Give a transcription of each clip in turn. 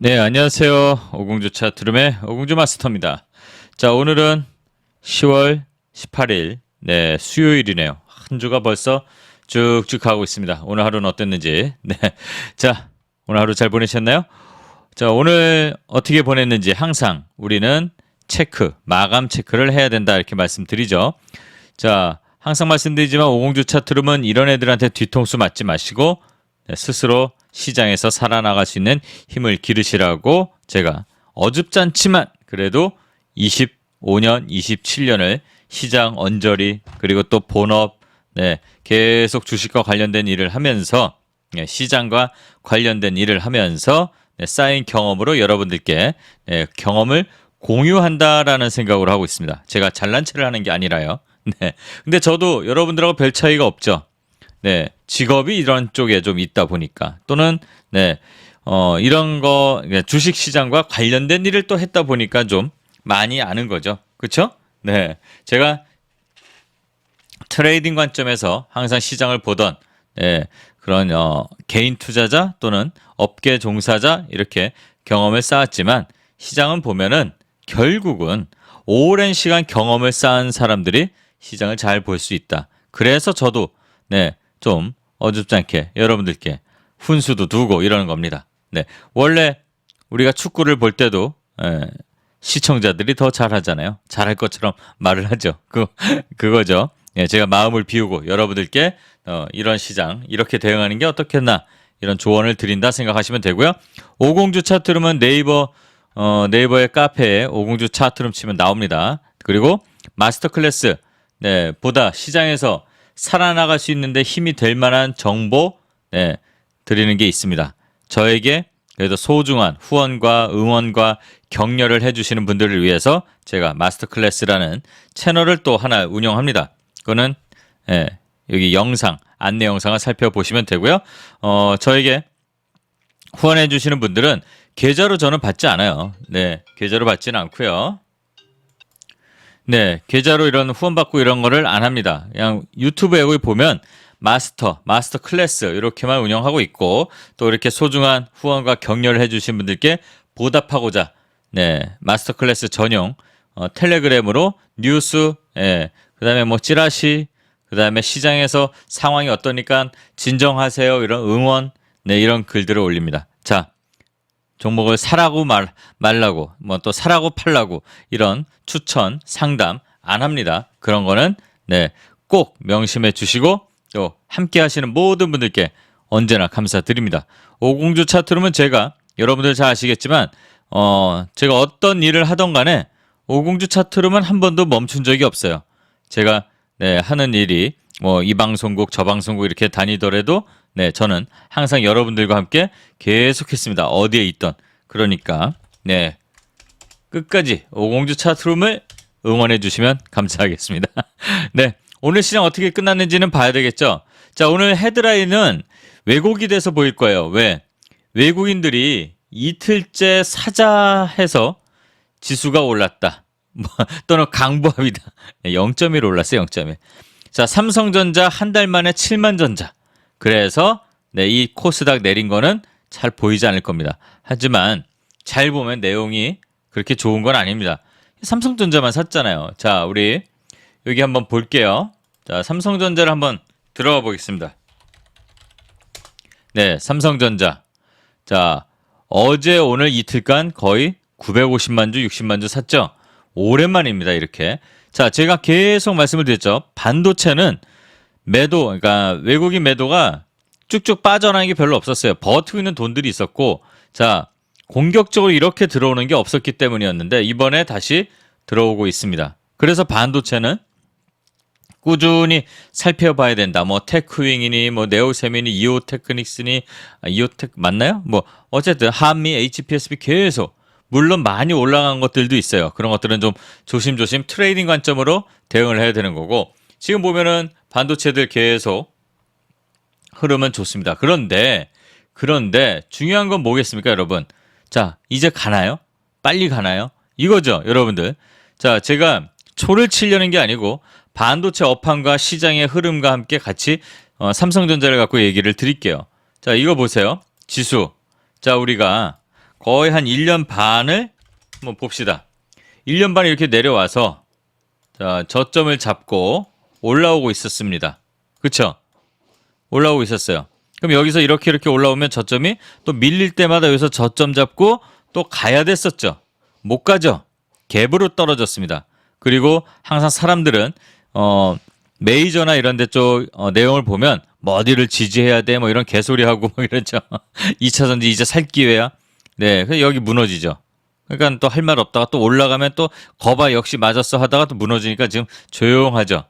네, 안녕하세요. 오공주차 트름의 오공주 마스터입니다. 자, 오늘은 10월 18일, 네, 수요일이네요. 한 주가 벌써 쭉쭉 가고 있습니다. 오늘 하루는 어땠는지. 네. 자, 오늘 하루 잘 보내셨나요? 자, 오늘 어떻게 보냈는지 항상 우리는 체크, 마감 체크를 해야 된다. 이렇게 말씀드리죠. 자, 항상 말씀드리지만 오공주차 트름은 이런 애들한테 뒤통수 맞지 마시고 네, 스스로 시장에서 살아나갈 수 있는 힘을 기르시라고 제가 어줍잖지만 그래도 25년, 27년을 시장 언저리 그리고 또 본업 네, 계속 주식과 관련된 일을 하면서 네, 시장과 관련된 일을 하면서 네, 쌓인 경험으로 여러분들께 네, 경험을 공유한다라는 생각으로 하고 있습니다. 제가 잘난 체를 하는 게 아니라요. 네. 근데 저도 여러분들하고 별 차이가 없죠. 네, 직업이 이런 쪽에 좀 있다 보니까 또는 네, 어, 이런 거 주식 시장과 관련된 일을 또 했다 보니까 좀 많이 아는 거죠. 그렇죠? 네. 제가 트레이딩 관점에서 항상 시장을 보던 네, 그런 어, 개인 투자자 또는 업계 종사자 이렇게 경험을 쌓았지만 시장은 보면은 결국은 오랜 시간 경험을 쌓은 사람들이 시장을 잘 볼 수 있다. 그래서 저도 네, 좀 어줍지 않게 여러분들께 훈수도 두고 이러는 겁니다. 네. 원래 우리가 축구를 볼 때도 에, 시청자들이 더 잘하잖아요. 잘할 것처럼 말을 하죠. 그 그거죠. 예, 제가 마음을 비우고 여러분들께 어, 이런 시장 이렇게 대응하는 게 어떻겠나 이런 조언을 드린다 생각하시면 되고요. 오공주 차트룸은 네이버 어, 네이버의 카페에 오공주 차트룸 치면 나옵니다. 그리고 마스터 클래스 네, 보다 시장에서 살아나갈 수 있는데 힘이 될 만한 정보 네, 드리는 게 있습니다. 저에게 그래도 소중한 후원과 응원과 격려를 해주시는 분들을 위해서 제가 마스터 클래스라는 채널을 또 하나 운영합니다. 그거는 예, 여기 영상 안내 영상을 살펴보시면 되고요. 어, 저에게 후원해 주시는 분들은 계좌로 저는 받지 않아요. 네, 계좌로 받지는 않고요. 네, 계좌로 이런 후원받고 이런 거를 안 합니다. 그냥 유튜브에 보면 마스터, 마스터 클래스 이렇게만 운영하고 있고 또 이렇게 소중한 후원과 격려를 해주신 분들께 보답하고자 네, 마스터 클래스 전용 어, 텔레그램으로 뉴스, 예, 그다음에 뭐 찌라시, 그다음에 시장에서 상황이 어떠니까 진정하세요 이런 응원, 네 이런 글들을 올립니다. 자, 종목을 사라고 말, 말라고, 뭐 또 사라고 팔라고 이런 추천, 상담 안 합니다. 그런 거는 네, 꼭 명심해 주시고 또 함께 하시는 모든 분들께 언제나 감사드립니다. 오공주 차트룸은 제가 여러분들 잘 아시겠지만 어, 제가 어떤 일을 하던 간에 오공주 차트룸은 한 번도 멈춘 적이 없어요. 제가 네, 하는 일이 뭐 이 방송국 저 방송국 이렇게 다니더라도 네, 저는 항상 여러분들과 함께 계속했습니다. 어디에 있던. 그러니까 네. 끝까지 오공주 차트룸을 응원해 주시면 감사하겠습니다. 네. 오늘 시장 어떻게 끝났는지는 봐야 되겠죠. 자, 오늘 헤드라인은 왜곡이 돼서 보일 거예요. 왜? 외국인들이 이틀째 사자 해서 지수가 올랐다. 뭐, 또는 강보합이다. 0.1 올랐어요, 0.1. 자, 삼성전자 한 달 만에 7만 전자. 그래서 네, 이 코스닥 내린 거는 잘 보이지 않을 겁니다. 하지만 잘 보면 내용이 그렇게 좋은 건 아닙니다. 삼성전자만 샀잖아요. 자, 우리 여기 한번 볼게요. 자, 삼성전자를 한번 들어가 보겠습니다. 네, 삼성전자. 자, 어제 오늘 이틀간 거의 950만 주, 60만 주 샀죠? 오랜만입니다, 이렇게. 자, 제가 계속 말씀을 드렸죠. 반도체는 매도, 그러니까 외국인 매도가 쭉쭉 빠져나가는 게 별로 없었어요. 버티고 있는 돈들이 있었고, 자, 공격적으로 이렇게 들어오는 게 없었기 때문이었는데, 이번에 다시 들어오고 있습니다. 그래서 반도체는 꾸준히 살펴봐야 된다. 뭐 테크윙이니 뭐 네오세미니 이오테크닉스니 아, 이오텍 맞나요? 뭐 어쨌든 한미 HPSB 계속 물론 많이 올라간 것들도 있어요. 그런 것들은 좀 조심조심 트레이딩 관점으로 대응을 해야 되는 거고 지금 보면은 반도체들 계속 흐름은 좋습니다. 그런데 그런데 중요한 건 뭐겠습니까, 여러분? 자, 이제 가나요? 빨리 가나요? 이거죠, 여러분들. 자, 제가 초를 치려는 게 아니고 반도체 업황과 시장의 흐름과 함께 같이 어, 삼성전자를 갖고 얘기를 드릴게요. 자, 이거 보세요. 지수. 자, 우리가 거의 한 1년 반을 한번 봅시다. 1년 반 이렇게 내려와서 자, 저점을 잡고 올라오고 있었습니다. 그쵸? 올라오고 있었어요. 그럼 여기서 이렇게 이렇게 올라오면 저점이 또 밀릴 때마다 여기서 저점 잡고 또 가야 됐었죠. 못 가죠. 갭으로 떨어졌습니다. 그리고 항상 사람들은 어 메이저나 이런 데 쪽 어, 내용을 보면 뭐 어디를 지지해야 돼 뭐 이런 개소리하고 뭐 이러죠. 2차 전지 이제 살 기회야. 네, 그래서 여기 무너지죠. 그러니까 또 할 말 없다가 또 올라가면 또 거봐 역시 맞았어 하다가 또 무너지니까 지금 조용하죠.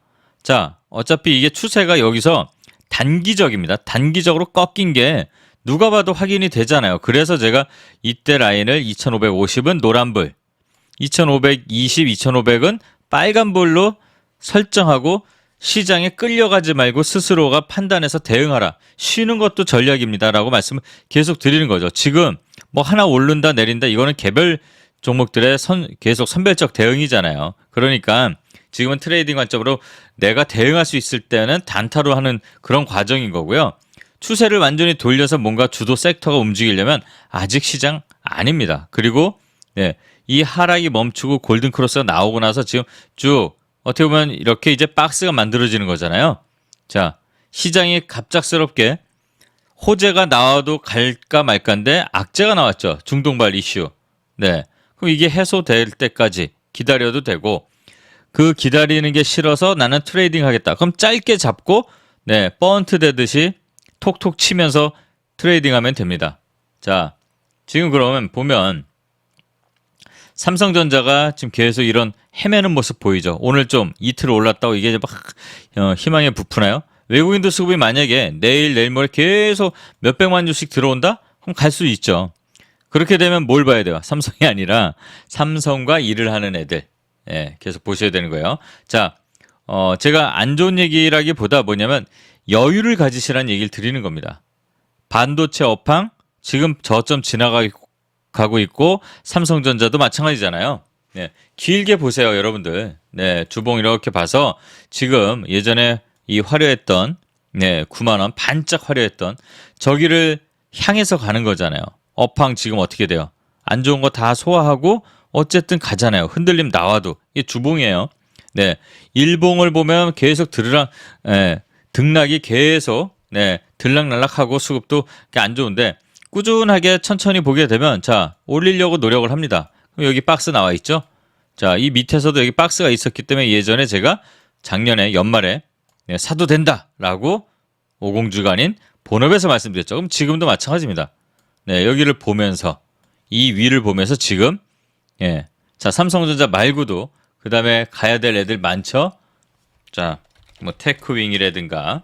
자, 어차피 이게 추세가 여기서 단기적입니다. 단기적으로 꺾인 게 누가 봐도 확인이 되잖아요. 그래서 제가 이때 라인을 2550은 노란불, 2520, 2500은 빨간불로 설정하고 시장에 끌려가지 말고 스스로가 판단해서 대응하라. 쉬는 것도 전략입니다라고 말씀을 계속 드리는 거죠. 지금 뭐 하나 오른다 내린다 이거는 개별 종목들의 선, 계속 선별적 대응이잖아요. 그러니까 지금은 트레이딩 관점으로 내가 대응할 수 있을 때는 단타로 하는 그런 과정인 거고요. 추세를 완전히 돌려서 뭔가 주도 섹터가 움직이려면 아직 시장 아닙니다. 그리고 네, 이 하락이 멈추고 골든 크로스가 나오고 나서 지금 쭉 어떻게 보면 이렇게 이제 박스가 만들어지는 거잖아요. 자, 시장이 갑작스럽게 호재가 나와도 갈까 말까인데 악재가 나왔죠. 중동발 이슈. 네. 그럼 이게 해소될 때까지 기다려도 되고 그 기다리는 게 싫어서 나는 트레이딩 하겠다. 그럼 짧게 잡고 네, 펀트 되듯이 톡톡 치면서 트레이딩 하면 됩니다. 자, 지금 그러면 보면 삼성전자가 지금 계속 이런 헤매는 모습 보이죠. 오늘 좀 이틀 올랐다고 이게 막 어, 희망에 부푸나요? 외국인들 수급이 만약에 내일 내일 모레 계속 몇백만 주씩 들어온다? 그럼 갈 수 있죠. 그렇게 되면 뭘 봐야 돼요? 삼성이 아니라 삼성과 일을 하는 애들. 예, 계속 보셔야 되는 거예요. 자, 어, 제가 안 좋은 얘기라기보다 뭐냐면 여유를 가지시라는 얘기를 드리는 겁니다. 반도체 업황 지금 저점 지나가고 있고 삼성전자도 마찬가지잖아요. 네, 길게 보세요, 여러분들. 네, 주봉 이렇게 봐서 지금 예전에 이 화려했던 네, 9만 원 반짝 화려했던 저기를 향해서 가는 거잖아요. 업황 지금 어떻게 돼요? 안 좋은 거 다 소화하고 어쨌든 가잖아요. 흔들림 나와도 이게 주봉이에요. 네, 일봉을 보면 계속 들으랑 예, 등락이 계속 네, 들락날락하고 수급도 안 좋은데 꾸준하게 천천히 보게 되면 자 올리려고 노력을 합니다. 그럼 여기 박스 나와 있죠. 자, 이 밑에서도 여기 박스가 있었기 때문에 예전에 제가 작년에 연말에 네, 사도 된다라고 오공주간인 본업에서 말씀드렸죠. 그럼 지금도 마찬가지입니다. 네, 여기를 보면서 이 위를 보면서 지금 예. 자, 삼성전자 말고도 그 다음에 가야 될 애들 많죠? 자, 뭐 테크윙이라든가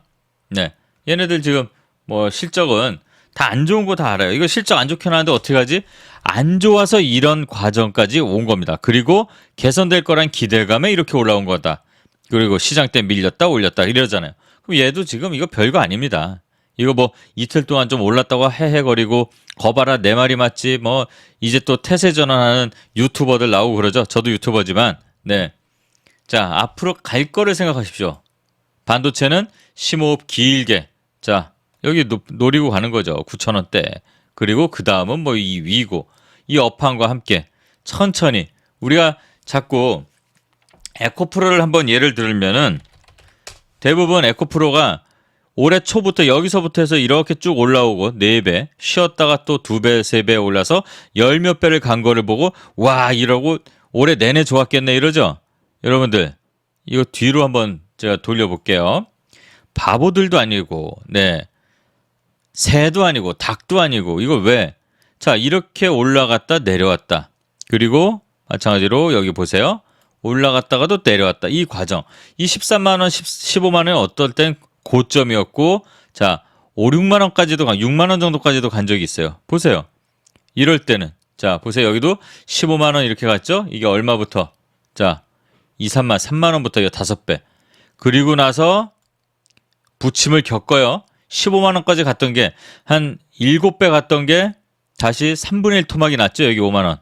네. 얘네들 지금 뭐 실적은 다 안 좋은 거 다 알아요. 이거 실적 안 좋게 나왔는데 어떻게 하지? 안 좋아서 이런 과정까지 온 겁니다. 그리고 개선될 거란 기대감에 이렇게 올라온 거다. 그리고 시장 때 밀렸다 올렸다 이러잖아요. 그럼 얘도 지금 이거 별거 아닙니다. 이거 뭐 이틀 동안 좀 올랐다고 헤헤거리고 거봐라 내 말이 맞지 뭐 이제 또 태세 전환하는 유튜버들 나오고 그러죠. 저도 유튜버지만 네. 자 앞으로 갈 거를 생각하십시오. 반도체는 심호흡 길게 자 여기 노, 노리고 가는 거죠. 9천 원대 그리고 그 다음은 뭐 이 위고 이 업황과 함께 천천히 우리가 자꾸 에코프로를 한번 예를 들면은 대부분 에코프로가 올해 초부터 여기서부터 해서 이렇게 쭉 올라오고 4배, 쉬었다가 또 2배, 3배 올라서 열 몇 배를 간 거를 보고 와 이러고 올해 내내 좋았겠네 이러죠. 여러분들 이거 뒤로 한번 제가 돌려볼게요. 바보들도 아니고 네 새도 아니고 닭도 아니고 이거 왜? 자 이렇게 올라갔다 내려왔다. 그리고 마찬가지로 여기 보세요. 올라갔다가도 내려왔다. 이 과정. 이 13만 원, 15만 원 어떨 땐 고점이었고 자 5, 6만 원까지도 간 6만 원 정도까지도 간 적이 있어요. 보세요. 이럴 때는 자 보세요. 여기도 15만 원 이렇게 갔죠? 이게 얼마부터? 자 2, 3만 3만 원부터 이거 5배. 그리고 나서 부침을 겪어요. 15만 원까지 갔던 게 한 7배 갔던 게 다시 3분의 1 토막이 났죠. 여기 5만 원.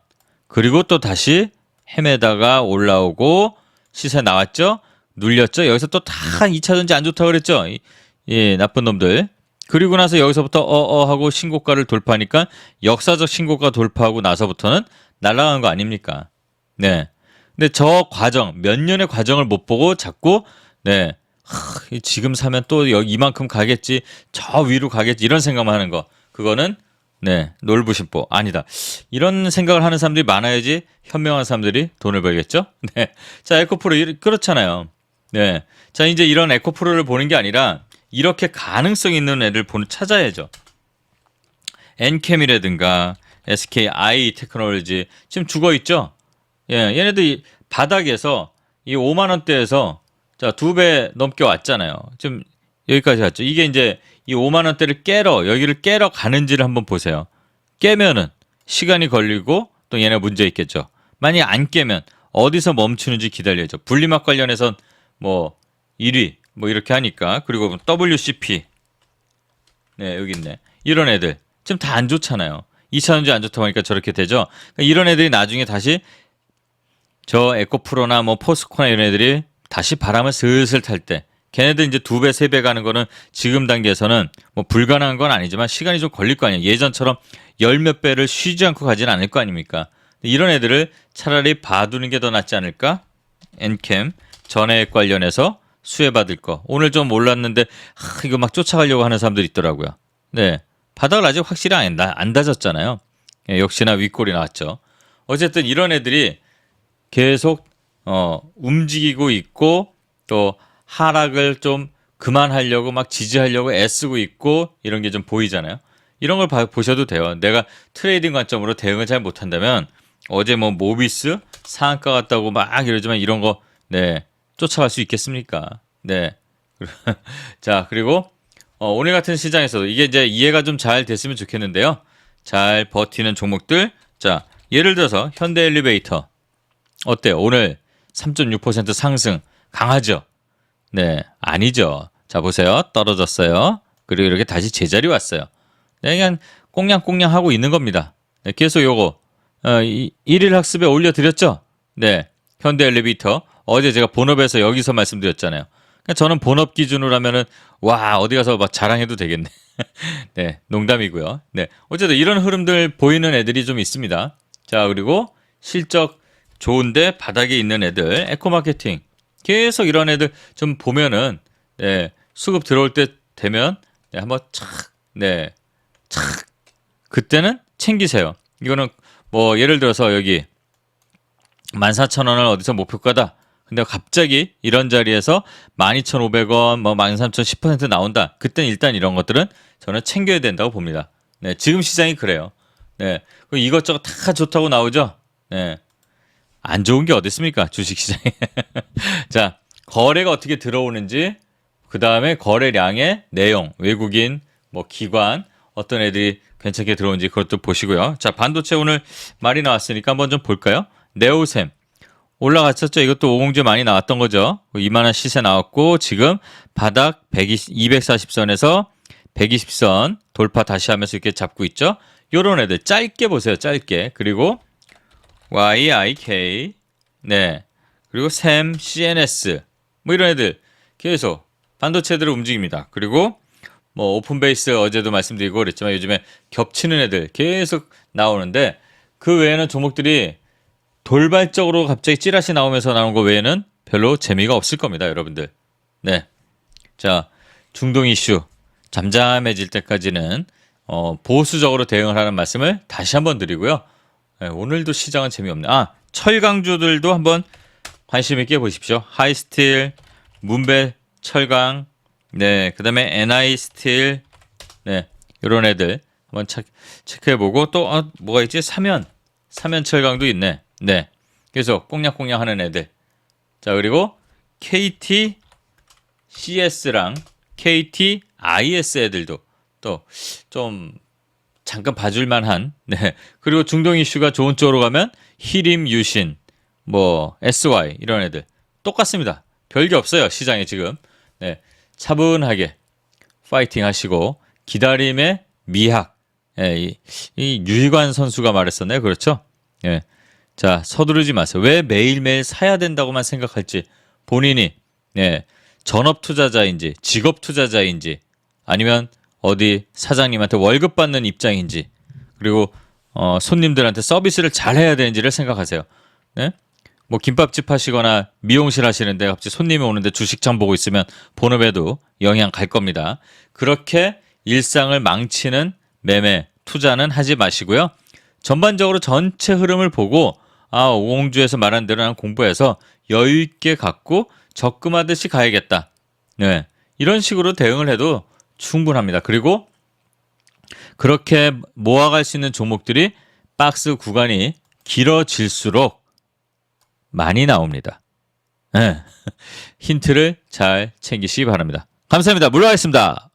그리고 또 다시 헤매다가 올라오고 시세 나왔죠. 눌렸죠. 여기서 또 다 2차 전지 안 좋다고 그랬죠. 이- 예, 나쁜 놈들. 그리고 나서 여기서부터 어어 하고 신고가를 돌파하니까 역사적 신고가 돌파하고 나서부터는 날아간 거 아닙니까? 네. 근데 저 과정 몇 년의 과정을 못 보고 자꾸 네. 하, 지금 사면 또 여기 이만큼 가겠지 저 위로 가겠지 이런 생각만 하는 거 그거는 네 놀부심보 아니다 이런 생각을 하는 사람들이 많아야지 현명한 사람들이 돈을 벌겠죠 네 자 에코프로 이- 그렇잖아요 네 자 이제 이런 에코프로를 보는 게 아니라 이렇게 가능성 있는 애들 보는 찾아야죠 엔캠이라든가 SKI 테크놀로지 지금 죽어 있죠 예 얘네들이 바닥에서 이 5만 원대에서 자, 두 배 넘게 왔잖아요. 지금 여기까지 왔죠. 이게 이제 이 5만 원대를 깨러 여기를 깨러 가는지를 한번 보세요. 깨면은 시간이 걸리고 또 얘네 문제 있겠죠. 만약 안 깨면 어디서 멈추는지 기다려야죠. 분리막 관련해선 뭐 1위 뭐 이렇게 하니까 그리고 WCP 네 여기 있네 이런 애들 지금 다 안 좋잖아요. 2차전지 안 좋다고 하니까 저렇게 되죠. 그러니까 이런 애들이 나중에 다시 저 에코프로나 뭐 포스코나 이런 애들이 다시 바람을 슬슬 탈 때 걔네들 이제 두 배, 세 배 가는 거는 지금 단계에서는 뭐 불가능한 건 아니지만 시간이 좀 걸릴 거 아니에요. 예전처럼 열 몇 배를 쉬지 않고 가지는 않을 거 아닙니까? 이런 애들을 차라리 봐두는 게 더 낫지 않을까? 엔캠 전액 관련해서 수혜받을 거. 오늘 좀 올랐는데 하, 이거 막 쫓아가려고 하는 사람들 있더라고요. 네. 바닥을 아직 확실히 안, 다- 안 다졌잖아요. 예, 역시나 윗골이 나왔죠. 어쨌든 이런 애들이 계속 어, 움직이고 있고 또 하락을 좀 그만하려고 막 지지하려고 애쓰고 있고 이런 게 좀 보이잖아요. 이런 걸 봐- 보셔도 돼요. 내가 트레이딩 관점으로 대응을 잘 못한다면 어제 뭐 모비스 상한가 같다고 막 이러지만 이런 거 네, 쫓아갈 수 있겠습니까? 네. 자, 그리고 어, 오늘 같은 시장에서도 이게 이제 이해가 좀 잘 됐으면 좋겠는데요. 잘 버티는 종목들. 자, 예를 들어서 현대 엘리베이터. 어때요? 오늘 3.6% 상승 강하죠? 네, 아니죠. 자, 보세요. 떨어졌어요. 그리고 이렇게 다시 제자리 왔어요. 네, 그냥 꽁냥꽁냥 하고 있는 겁니다. 네, 계속 요거 어, 이, 일일 학습에 올려드렸죠? 네, 현대 엘리베이터. 어제 제가 본업에서 여기서 말씀드렸잖아요. 그러니까 저는 본업 기준으로 하면은 와 어디 가서 막 자랑해도 되겠네. 네, 농담이고요. 네, 어쨌든 이런 흐름들 보이는 애들이 좀 있습니다. 자, 그리고 실적 좋은데 바닥에 있는 애들 에코마케팅 계속 이런 애들 좀 보면은 네, 수급 들어올 때 되면 네, 한번 착 네 착 그때는 챙기세요. 이거는 뭐 예를 들어서 여기 14,000원을 어디서 목표가다. 근데 갑자기 이런 자리에서 12,500원, 뭐 13,000, 10% 나온다. 그땐 일단 이런 것들은 저는 챙겨야 된다고 봅니다. 네, 지금 시장이 그래요. 네, 그 이것저것 다 좋다고 나오죠. 네, 안 좋은 게 어디 있습니까? 주식 시장에. 자, 거래가 어떻게 들어오는지, 그 다음에 거래량의 내용, 외국인, 뭐 기관, 어떤 애들이 괜찮게 들어오는지 그것도 보시고요. 자, 반도체 오늘 말이 나왔으니까 한번 좀 볼까요? 네오셈. 올라갔었죠. 이것도 오공주 많이 나왔던 거죠. 그 이만한 시세 나왔고 지금 바닥 120, 240선에서 120선 돌파 다시 하면서 이렇게 잡고 있죠. 요런 애들 짧게 보세요. 짧게. 그리고 YIK 네. 그리고 샘 CNS 뭐 이런 애들 계속 반도체들을 움직입니다. 그리고 뭐 오픈베이스 어제도 말씀드리고 그랬지만 요즘에 겹치는 애들 계속 나오는데 그 외에는 종목들이 돌발적으로 갑자기 찌라시 나오면서 나온 거 외에는 별로 재미가 없을 겁니다, 여러분들. 네. 자, 중동 이슈 잠잠해질 때까지는 어, 보수적으로 대응을 하는 말씀을 다시 한번 드리고요. 네, 오늘도 시장은 재미없네. 아, 철강주들도 한번 관심 있게 보십시오. 하이스틸, 문벨, 철강, 네, 그 다음에 NI 스틸, 네, 이런 애들 한번 체, 체크해보고 또 어, 뭐가 있지? 사면, 사면 철강도 있네. 네, 계속 꽁냥꽁냥 하는 애들. 자 그리고 KT CS랑 KT IS 애들도 또 좀 잠깐 봐줄 만한. 네, 그리고 중동 이슈가 좋은 쪽으로 가면 히림 유신, 뭐 SY 이런 애들 똑같습니다. 별게 없어요 시장에 지금. 네, 차분하게 파이팅 하시고 기다림의 미학. 예, 이, 이 유희관 선수가 말했었나요? 그렇죠? 예. 자, 서두르지 마세요. 왜 매일매일 사야 된다고만 생각할지 본인이 예, 전업 투자자인지 직업 투자자인지 아니면 어디 사장님한테 월급 받는 입장인지 그리고 어, 손님들한테 서비스를 잘 해야 되는지를 생각하세요. 네? 뭐 김밥집 하시거나 미용실 하시는데 갑자기 손님이 오는데 주식창 보고 있으면 본업에도 영향 갈 겁니다. 그렇게 일상을 망치는 매매, 투자는 하지 마시고요. 전반적으로 전체 흐름을 보고 아, 오공주에서 말한 대로 난 공부해서 여유 있게 갖고 적금하듯이 가야겠다. 네. 이런 식으로 대응을 해도 충분합니다. 그리고 그렇게 모아갈 수 있는 종목들이 박스 구간이 길어질수록 많이 나옵니다. 네. 힌트를 잘 챙기시기 바랍니다. 감사합니다. 물러가겠습니다.